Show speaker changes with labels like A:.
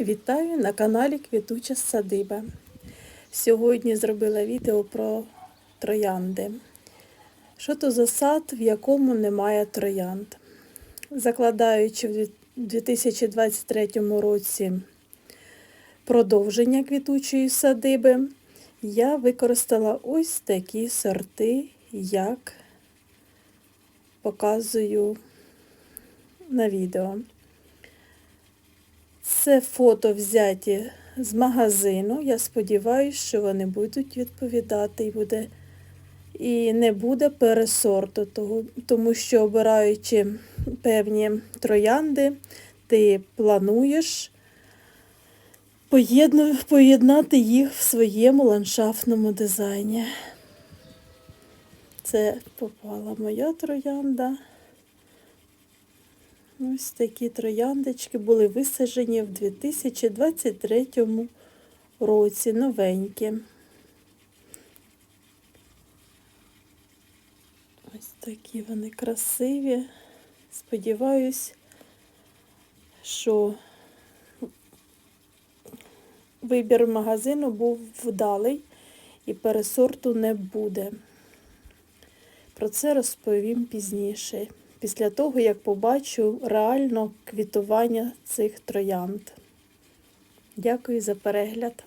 A: Вітаю на каналі Квітуча Садиба. Сьогодні зробила відео про троянди. Що то за сад, в якому немає троянд? Закладаючи в 2023 році продовження квітучої садиби, я використала ось такі сорти, як показую на відео. Це фото взяті з магазину. Я сподіваюся, що вони будуть відповідати і буде і не буде пересорту, тому що обираючи певні троянди, ти плануєш поєднати їх в своєму ландшафтному дизайні. Це попала моя троянда. Ось такі трояндочки були висаджені в 2023 році, новенькі. Ось такі вони красиві. Сподіваюсь, що вибір магазину був вдалий і пересорту не буде. Про це розповім пізніше, після того, як побачу реально квітування цих троянд. Дякую за перегляд.